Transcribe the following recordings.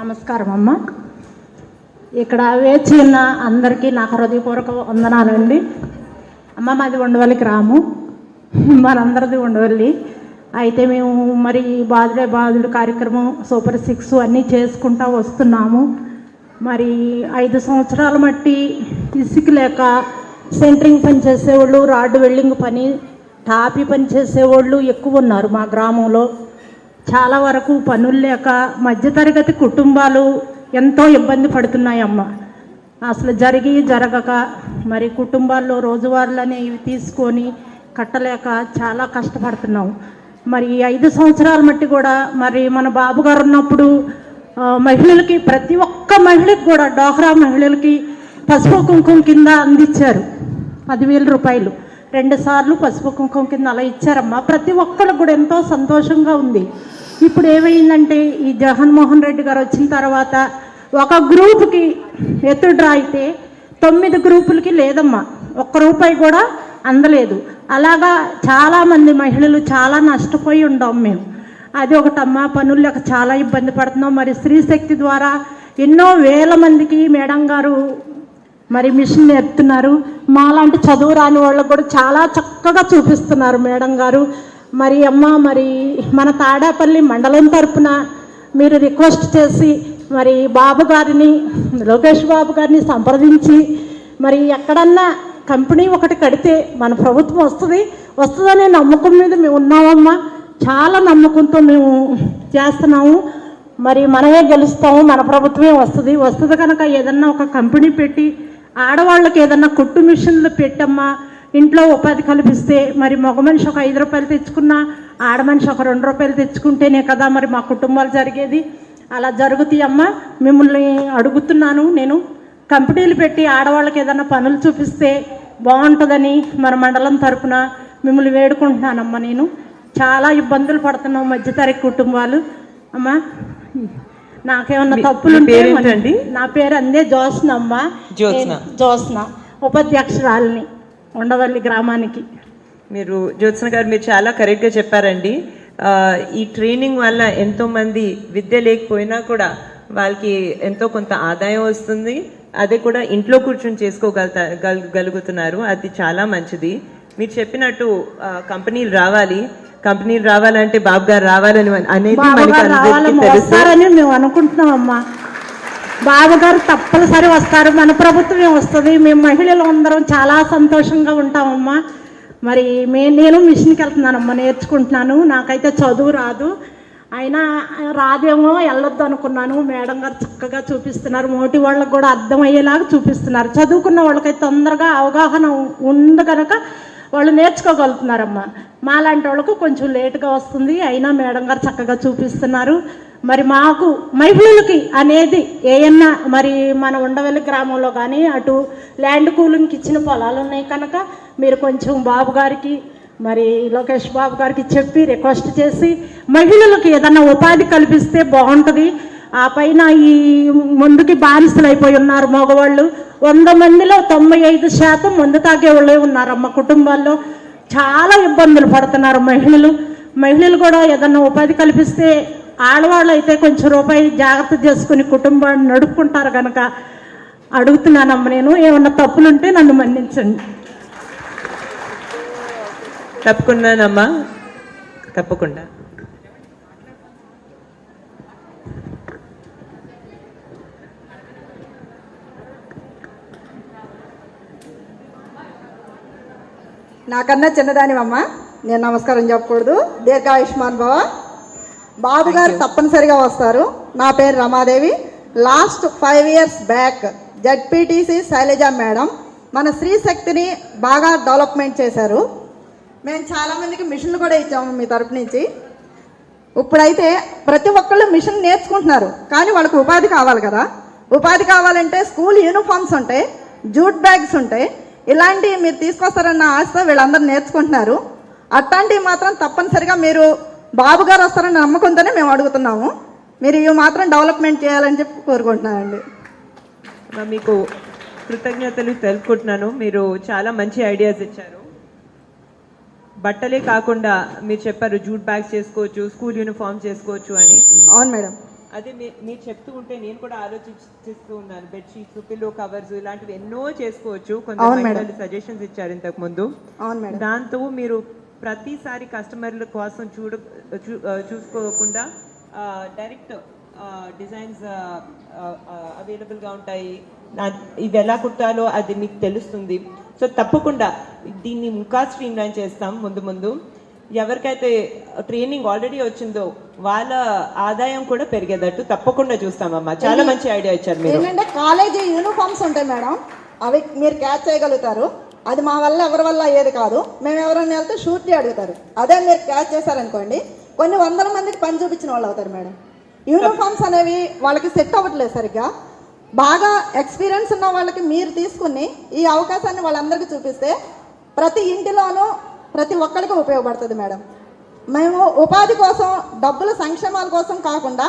నమస్కారం అమ్మ ఇక్కడ వేచి ఉన్న అందరికీ నా హృదయపూర్వక వందనాలండి. అమ్మ మాది ఉండవల్లి గ్రామం మనందరిది ఉండవల్లి అయితే మేము మరి బాధుడే బాధుడు కార్యక్రమం సూపర్ సిక్స్ అన్నీ చేసుకుంటా వస్తున్నాము. మరి ఐదు సంవత్సరాల మట్టి ఇసుక లేక సెంటరింగ్ పని చేసేవాళ్ళు రాడ్ వెల్డింగ్ పని టాపీ పని చేసేవాళ్ళు ఎక్కువ ఉన్నారు మా గ్రామంలో. చాలా వరకు పనులు లేక మధ్యతరగతి కుటుంబాలు ఎంతో ఇబ్బంది పడుతున్నాయమ్మ. అసలు జరిగి జరగక మరి కుటుంబాల్లో రోజువారీలు అనేవి తీసుకొని కట్టలేక చాలా కష్టపడుతున్నాం. మరి ఐదు సంవత్సరాల మట్టి కూడా మరి మన బాబు గారు ఉన్నప్పుడు మహిళలకి ప్రతి ఒక్క మహిళకి కూడా డోహ్రా మహిళలకి పసుపు కుంకుమ కింద అందించారు పదివేల రూపాయలు. రెండు సార్లు పసుపు కుంకుమ కింద అలా ఇచ్చారమ్మా. ప్రతి ఒక్కరికి కూడా ఎంతో సంతోషంగా ఉంది. ఇప్పుడు ఏమైందంటే ఈ జగన్మోహన్ రెడ్డి గారు వచ్చిన తర్వాత ఒక గ్రూప్కి ఎత్తుడ్రా అయితే తొమ్మిది గ్రూపులకి లేదమ్మా. ఒక్క రూపాయి కూడా అందలేదు. అలాగా చాలామంది మహిళలు చాలా నష్టపోయి ఉండాం మేము. అది ఒకటమ్మా పనులు లేక చాలా ఇబ్బంది పడుతున్నాం. మరి స్త్రీ శక్తి ద్వారా ఎన్నో వేల మందికి మేడం గారు మరి మిషన్ నేర్పుతున్నారు మాలాంటి చదువు రాని వాళ్ళకు కూడా చాలా చక్కగా చూపిస్తున్నారు మేడం గారు. మరి అమ్మ మరి మన తాడాపల్లి మండలం తరపున మీరు రిక్వెస్ట్ చేసి మరి బాబు గారిని లోకేష్ బాబు గారిని సంప్రదించి మరి ఎక్కడన్నా కంపెనీ ఒకటి కడితే మన ప్రభుత్వం వస్తుంది. వస్తుందనే నమ్మకం మీద మేము ఉన్నామమ్మా. చాలా నమ్మకంతో మేము చేస్తున్నాము. మరి మనమే గెలుస్తాము మన ప్రభుత్వమే వస్తుంది. వస్తుంది కనుక ఏదన్నా ఒక కంపెనీ పెట్టి ఆడవాళ్ళకి ఏదన్నా కుట్టు మిషన్లు పెట్టమ్మా ఇంట్లో ఉపాధి కల్పిస్తే మరి మగ మనిషి ఒక ఐదు రూపాయలు తెచ్చుకున్నా ఆడ మనిషి ఒక రెండు రూపాయలు తెచ్చుకుంటేనే కదా మరి మా కుటుంబాలు జరిగేది. అలా జరుగుతాయి అమ్మా మిమ్మల్ని అడుగుతున్నాను నేను. కంపెనీలు పెట్టి ఆడవాళ్ళకి ఏదన్నా పనులు చూపిస్తే బాగుంటుందని మన మండలం తరపున మిమ్మల్ని వేడుకుంటున్నానమ్మా నేను. చాలా ఇబ్బందులు పడుతున్నాం మధ్యతరగతి కుటుంబాలు. అమ్మా నాకేమన్నా తప్పులు పేరేంటండి? నా పేరు అందే జోస్న అమ్మ జ్యోత్స్న. జోస్న ఉపాధ్యక్షురాలిని ఉండవల్లి గ్రామానికి. మీరు జ్యోత్సన గారు మీరు చాలా కరెక్ట్గా చెప్పారండి. ఆ, ఈ ట్రైనింగ్ వల్ల ఎంతో మంది విద్య లేకపోయినా కూడా వాళ్ళకి ఎంతో కొంత ఆదాయం వస్తుంది. అదే కూడా ఇంట్లో కూర్చొని చేసుకోగలుగుతా గల్- గలుగుతున్నారు. అది చాలా మంచిది. మీరు చెప్పినట్టు కంపెనీలు రావాలి. కంపెనీలు రావాలంటే బాబు గారు రావాలని అనేది వస్తారని మేము అనుకుంటున్నామమ్మా. బాబు గారు తప్పనిసరి వస్తారు. మన ప్రభుత్వమే వస్తుంది. మేము మహిళలు అందరం చాలా సంతోషంగా ఉంటామమ్మా. మరి మే నేను మిషన్కి వెళ్తున్నానమ్మా. నేర్చుకుంటున్నాను. నాకైతే చదువు రాదు. అయినా రాదేమో వెళ్ళొద్దు అనుకున్నాను. మేడం గారు చక్కగా చూపిస్తున్నారు. మోటి వాళ్ళకి కూడా అర్థమయ్యేలాగా చూపిస్తున్నారు. చదువుకున్న వాళ్ళకైతే తొందరగా అవగాహన ఉంది కనుక వాళ్ళు నేర్చుకోగలుగుతున్నారమ్మా. మాలాంటి వాళ్ళకు కొంచెం లేటుగా వస్తుంది. అయినా మేడం గారు చక్కగా చూపిస్తున్నారు. మరి మాకు మహిళలకి అనేది ఏమన్నా మరి మన ఉండవల్లి గ్రామంలో కానీ అటు ల్యాండ్ కూలింగ్కి ఇచ్చిన పొలాలు ఉన్నాయి కనుక మీరు కొంచెం బాబు గారికి మరి లోకేష్ బాబు గారికి చెప్పి రిక్వెస్ట్ చేసి మహిళలకు ఏదన్నా ఉపాధి కల్పిస్తే బాగుంటుంది. ఆ పైన ఈ ముందుకి బానిసలు అయిపోయి ఉన్నారు మగవాళ్ళు. వంద మందిలో తొంభై ఐదు శాతం మందు తాగే వాళ్ళే ఉన్నారమ్మ కుటుంబాల్లో. చాలా ఇబ్బందులు పడుతున్నారు మహిళలు. మహిళలు కూడా ఏదన్నా ఉపాధి కల్పిస్తే ఆడవాళ్ళు అయితే కొంచెం రూపాయి జాగ్రత్త చేసుకుని కుటుంబాన్ని నడుపుకుంటారు కనుక అడుగుతున్నానమ్మ నేను ఏమన్నా తప్పులుంటే నన్ను మన్నించండి. తప్పకుండానమ్మా. తప్పకుండా. నాకన్నా చిన్నదానివమ్మ. నేను నమస్కారం చెప్పకూడదు. దీర్ఘాయుష్మాన్ భవ. బాబు గారు తప్పనిసరిగా వస్తారు. నా పేరు Ramadevi. Last five years back ZPTC Sailaja madam మన స్త్రీ శక్తిని బాగా డెవలప్మెంట్ చేశారు. మేము చాలామందికి మిషన్లు కూడా ఇచ్చాము మీ తరపు నుంచి. ఇప్పుడైతే ప్రతి ఒక్కళ్ళు మిషన్ నేర్చుకుంటున్నారు. కానీ వాళ్ళకి ఉపాధి కావాలి కదా. ఉపాధి కావాలంటే స్కూల్ యూనిఫామ్స్ ఉంటాయి జూట్ బ్యాగ్స్ ఉంటాయి ఇలాంటివి మీరు తీసుకొస్తారన్న ఆశతో వీళ్ళందరూ నేర్చుకుంటున్నారు. అట్లాంటివి మాత్రం తప్పనిసరిగా మీరు బాబు గారు వస్తారన్న నమ్మకంతోనే మేము అడుగుతున్నాము. మీరు ఇవి మాత్రం డెవలప్మెంట్ చేయాలని చెప్పి కోరుకుంటున్నానండి. మీకు కృతజ్ఞతలు తెలుపుకుంటున్నాను. మీరు చాలా మంచి ఐడియాస్ ఇచ్చారు. బట్టలే కాకుండా మీరు చెప్పారు జూట్ బ్యాగ్స్ చేసుకోవచ్చు స్కూల్ యూనిఫామ్ చేసుకోవచ్చు అని. అవును మేడం. అదే మీరు చెప్తూ ఉంటే నేను కూడా ఆలోచిస్తూ ఉన్నాను. బెడ్షీట్స్ పిల్లో కవర్స్ ఇలాంటివి ఎన్నో చేసుకోవచ్చు. కొంత అవును మేడం. సజెషన్స్ ఇచ్చారు ఇంతకు ముందు. దాంతో మీరు ప్రతిసారి కస్టమర్ల కోసం చూడ చూసుకోకుండా డైరెక్ట్ డిజైన్స్ అవైలబుల్గా ఉంటాయి. ఇవి ఎలా కుట్టాలో అది మీకు తెలుస్తుంది. సో తప్పకుండా దీన్ని ఇంకా స్ట్రీమ్ లైన్ చేస్తాం ముందు ముందు. ఎవరికైతే ట్రైనింగ్ ఆల్రెడీ వచ్చిందో వాళ్ళ ఆదాయం కూడా పెరిగేటట్టు తప్పకుండా చూస్తామమ్మా. చాలా మంచి ఐడియా ఇచ్చారు మీరు. ఏంటంటే కాలేజీ యూనిఫామ్స్ ఉంటాయి మేడం. అవి మీరు క్యాచ్ చేయగలుగుతారు. అది మా వల్ల ఎవరి వల్ల అయ్యేది కాదు. మేము ఎవరైనా వెళ్తే షూరిటీ అడుగుతారు. అదే మీరు క్యాచ్ చేశారనుకోండి కొన్ని వందల మందికి పని చూపించిన వాళ్ళు అవుతారు మేడం. యూనిఫామ్స్ అనేవి వాళ్ళకి సెట్ అవ్వట్లేదు సరిగ్గా. బాగా ఎక్స్పీరియన్స్ ఉన్న వాళ్ళకి మీరు తీసుకుని ఈ అవకాశాన్ని వాళ్ళందరికీ చూపిస్తే ప్రతి ఇంటిలోనూ ప్రతి ఒక్కరికి ఉపయోగపడుతుంది మేడం. మేము ఉపాధి కోసం డబ్బుల సంక్షేమాల కోసం కాకుండా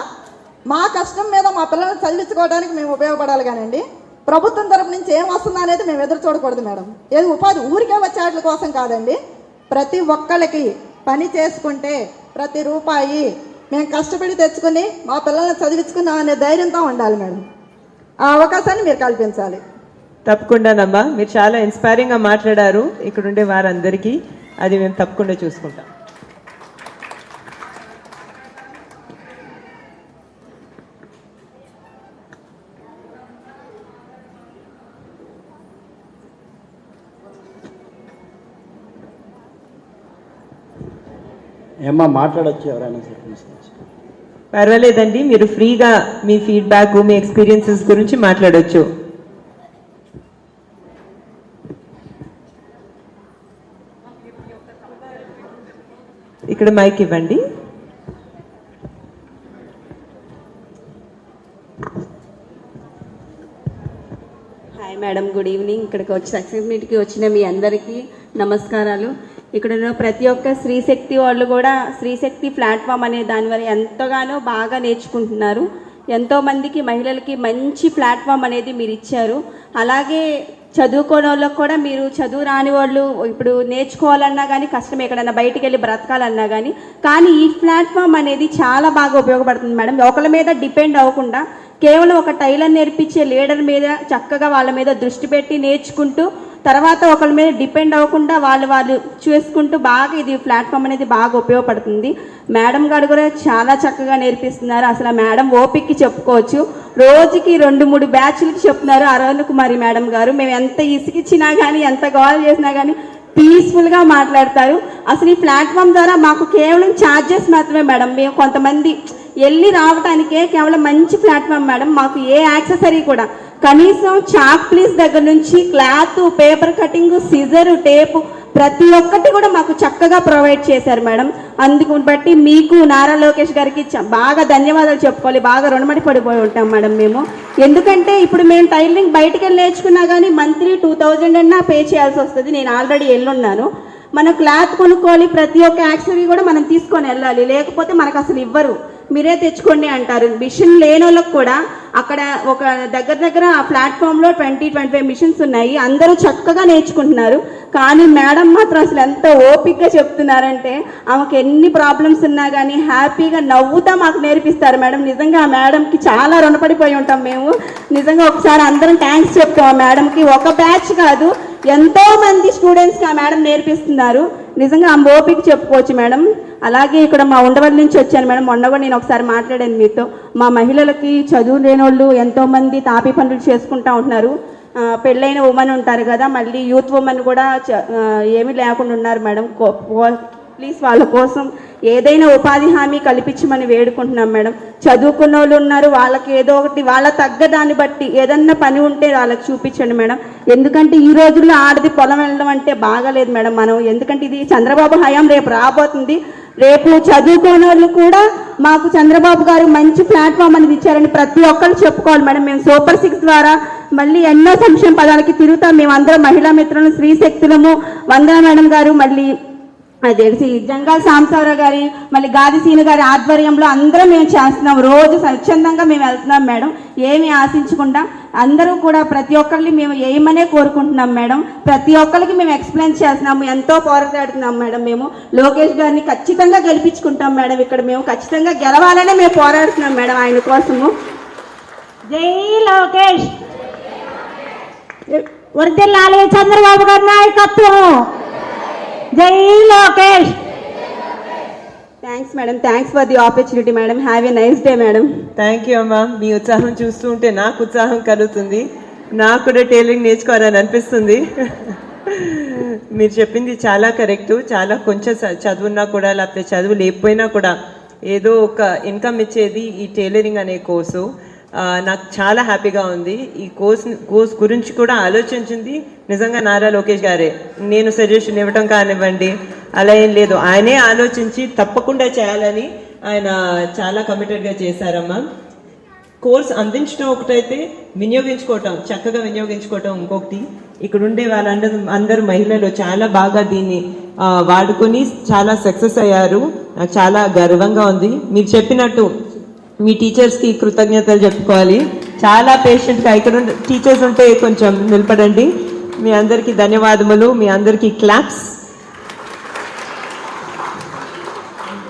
మా కష్టం మీద మా పిల్లల్ని చదివించుకోవడానికి మేము ఉపయోగపడాలి కానండి. ప్రభుత్వం తరపు నుంచి ఏం వస్తుందా అనేది మేము ఎదురు చూడకూడదు మేడం. ఏది ఉపాధి ఊరికే వచ్చే వాటి కోసం కాదండి. ప్రతి ఒక్కళ్ళకి పని చేసుకుంటే ప్రతి రూపాయి మేము కష్టపడి తెచ్చుకుని మా పిల్లల్ని చదివించుకుందాం అనే ధైర్యంతో ఉండాలి మేడం. ఆ అవకాశాన్ని మీరు కల్పించాలి. తప్పకుండానమ్మా మీరు చాలా ఇన్స్పైరింగ్గా మాట్లాడారు. ఇక్కడ ఉండే వారందరికీ. అది మేము తప్పకుండా చూసుకుంటాం. ఏమ్మా మాట్లాడొచ్చు ఎవరైనా. పర్వాలేదండి మీరు ఫ్రీగా మీ ఫీడ్బ్యాక్ మీ ఎక్స్పీరియన్సెస్ గురించి మాట్లాడొచ్చు. ఇక్కడ మైక్ ఇవ్వండి. Hi madam good evening. ఇక్కడికి వచ్చి సక్సెస్ మీట్కి వచ్చిన మీ అందరికీ నమస్కారాలు. ఇక్కడ ప్రతి ఒక్క స్త్రీశక్తి వాళ్ళు కూడా స్త్రీశక్తి ప్లాట్ఫామ్ అనే దాని వల్ల ఎంతగానో బాగా నేర్చుకుంటున్నారు. ఎంతో మందికి మహిళలకి మంచి ప్లాట్ఫామ్ అనేది మీరు ఇచ్చారు. అలాగే చదువుకోని వాళ్ళకి కూడా మీరు చదువు రాని వాళ్ళు ఇప్పుడు నేర్చుకోవాలన్నా కానీ కష్టం ఎక్కడన్నా బయటికి వెళ్ళి బ్రతకాలన్నా కానీ కానీ ఈ ప్లాట్ఫామ్ అనేది చాలా బాగా ఉపయోగపడుతుంది మేడం. ఒకళ్ళ మీద డిపెండ్ అవ్వకుండా కేవలం ఒక టైలర్ నేర్పించే లీడర్ మీద చక్కగా వాళ్ళ మీద దృష్టి పెట్టి నేర్చుకుంటూ తర్వాత ఒకళ్ళ మీద డిపెండ్ అవ్వకుండా వాళ్ళు వాళ్ళు చూసుకుంటూ బాగా ఇది ప్లాట్ఫామ్ అనేది బాగా ఉపయోగపడుతుంది. మేడం గారు కూడా చాలా చక్కగా నేర్పిస్తున్నారు. అసలు మేడం ఓపిక్కి చెప్పుకోవచ్చు. రోజుకి రెండు మూడు బ్యాచ్లకి చెప్తున్నారు. అరవింద్ కుమారి మేడం గారు మేము ఎంత ఇసుకిచ్చినా కానీ ఎంత గోల్ చేసినా కానీ పీస్ఫుల్గా మాట్లాడతారు. అసలు ఈ ప్లాట్ఫామ్ ద్వారా మాకు కేవలం ఛార్జెస్ మాత్రమే మేడం. మేము కొంతమంది వెళ్ళి రావడానికే కేవలం మంచి ప్లాట్ఫామ్ మేడం. మాకు ఏ యాక్సెసరీ కూడా కనీసం చాక్ ప్లీస్ దగ్గర నుంచి cloth paper cutting scissor tape ప్రతి ఒక్కటి కూడా మాకు చక్కగా ప్రొవైడ్ చేశారు మేడం. అందుకు బట్టి మీకు నారా లోకేష్ గారికి బాగా ధన్యవాదాలు చెప్పుకోవాలి. బాగా రుణమడి పడిపోయి ఉంటాం మేడం మేము. ఎందుకంటే ఇప్పుడు మేము టైలరింగ్ బయటికి వెళ్ళి నేర్చుకున్నా కానీ మంత్లీ టూ థౌజండ్ అన్నా పే చేయాల్సి వస్తుంది. నేను ఆల్రెడీ వెళ్ళున్నాను మనం క్లాత్ కొనుక్కోవాలి. ప్రతి ఒక్క యాక్సరీ కూడా మనం తీసుకొని వెళ్ళాలి. లేకపోతే మనకు అసలు ఇవ్వరు. మీరే తెచ్చుకోండి అంటారు. మిషన్ లేని వాళ్ళకి కూడా అక్కడ ఒక దగ్గర దగ్గర ఆ ప్లాట్ఫామ్లో ట్వంటీ ట్వంటీ ఫైవ్ మిషన్స్ ఉన్నాయి. అందరూ చక్కగా నేర్చుకుంటున్నారు. కానీ మేడం మాత్రం అసలు ఎంత ఓపిక్గా చెప్తున్నారంటే ఆమెకు ఎన్ని ప్రాబ్లమ్స్ ఉన్నా కానీ హ్యాపీగా నవ్వుతా మాకు నేర్పిస్తారు మేడం. నిజంగా ఆ మేడంకి చాలా రుణపడిపోయి ఉంటాం మేము. నిజంగా ఒకసారి అందరం థ్యాంక్స్ చెప్తాం ఆ మేడంకి. ఒక బ్యాచ్ కాదు ఎంతో మంది స్టూడెంట్స్కి ఆ మేడం నేర్పిస్తున్నారు. నిజంగా ఆ ఓపిక చెప్పుకోవచ్చు మేడం. అలాగే ఇక్కడ మా ఉండవల్లి నుంచి వచ్చాను మేడం. మొన్న కూడా నేను ఒకసారి మాట్లాడాను మీతో. మా మహిళలకి చదువు లేనోళ్ళు వాళ్ళు ఎంతోమంది తాపి పనులు చేసుకుంటా ఉంటున్నారు. పెళ్ళైన ఉమెన్ ఉంటారు కదా మళ్ళీ యూత్ ఉమెన్ కూడా చ- ఏమీ లేకుండా ఉన్నారు మేడం. కో- ప్లీజ్ వాళ్ళ కోసం ఏదైనా ఉపాధి హామీ కల్పించమని వేడుకుంటున్నాం మేడం. చదువుకున్న వాళ్ళు ఉన్నారు వాళ్ళకి ఏదో ఒకటి వాళ్ళ తగ్గ దాన్ని బట్టి ఏదన్నా పని ఉంటే వాళ్ళకి చూపించండి మేడం. ఎందుకంటే ఈ రోజుల్లో ఆడది పొలం వెళ్ళడం అంటే బాగాలేదు మేడం మనం. ఎందుకంటే ఇది చంద్రబాబు హయాం రేపు రాబోతుంది. రేపు చదువుకోని వాళ్ళు కూడా మాకు చంద్రబాబు గారు మంచి ప్లాట్ఫామ్ అనేది ఇచ్చారని ప్రతి ఒక్కరు చెప్పుకోవాలి మేడం. మేము సూపర్ సిక్స్ ద్వారా మళ్ళీ ఎన్నో సంక్షేమ పదాలకి తిరుగుతాం. మేము అందరం మహిళా మిత్రులు స్త్రీ శక్తులము. వందన మేడం గారు మళ్ళీ తెలిసి జంగాల్ సాంబశివరావు గారి మళ్ళీ గాదిసీను గారి ఆధ్వర్యంలో అందరం మేము చేస్తున్నాం. రోజు స్వచ్ఛందంగా మేము వెళ్తున్నాం మేడం. ఏమి ఆశించకుండా అందరూ కూడా ప్రతి ఒక్కరిని మేము ఏమనే కోరుకుంటున్నాం మేడం. ప్రతి ఒక్కరికి మేము ఎక్స్ప్లెయిన్ చేస్తున్నాము. ఎంతో పోరాడుతున్నాం మేడం మేము. లోకేష్ గారిని ఖచ్చితంగా గెలిపించుకుంటాం మేడం. ఇక్కడ మేము ఖచ్చితంగా గెలవాలనే మేము పోరాడుతున్నాం మేడం ఆయన కోసము. జై లోకేష్. వర్దిల్లాలి చంద్రబాబు గారి నాయకత్వం. జై Lokesh! Thanks madam thanks for the opportunity madam have a nice day madam thank you అమ్మా. మీ ఉత్సాహం చూస్తూ ఉంటే నాకు ఉత్సాహం కలుగుతుంది. నాకు కూడా టైలరింగ్ నేర్చుకోవాలని అనిపిస్తుంది. మీరు చెప్పింది చాలా కరెక్ట్. చాలా కొంచెం చదువున్నా కూడా లేకపోతే చదువు లేకపోయినా కూడా ఏదో ఒక ఇన్కమ్ ఇచ్చేది ఈ టైలరింగ్ అనే కోర్సు. నాకు చాలా హ్యాపీగా ఉంది. ఈ కోర్స్ కోర్స్ గురించి కూడా ఆలోచించింది నిజంగా నారా లోకేష్ గారే. నేను సజెషన్ ఇవ్వటం కానివ్వండి అలా ఏం లేదు. ఆయనే ఆలోచించి తప్పకుండా చేయాలని ఆయన చాలా కమిటెడ్గా చేశారమ్మా. కోర్స్ అందించడం ఒకటైతే వినియోగించుకోవటం చక్కగా వినియోగించుకోవటం ఇంకొకటి. ఇక్కడ ఉండే వాళ్ళందరూ అందరూ మహిళలు చాలా బాగా దీన్ని వాడుకొని చాలా సక్సెస్ అయ్యారు. నాకు చాలా గర్వంగా ఉంది. మీరు చెప్పినట్టు మీ టీచర్స్కి కృతజ్ఞతలు చెప్పుకోవాలి. చాలా పేషెంట్గా ఇక్కడ టీచర్స్ ఉంటే కొంచెం నిలబడండి. మీ అందరికీ ధన్యవాదములు. మీ అందరికీ క్లాప్స్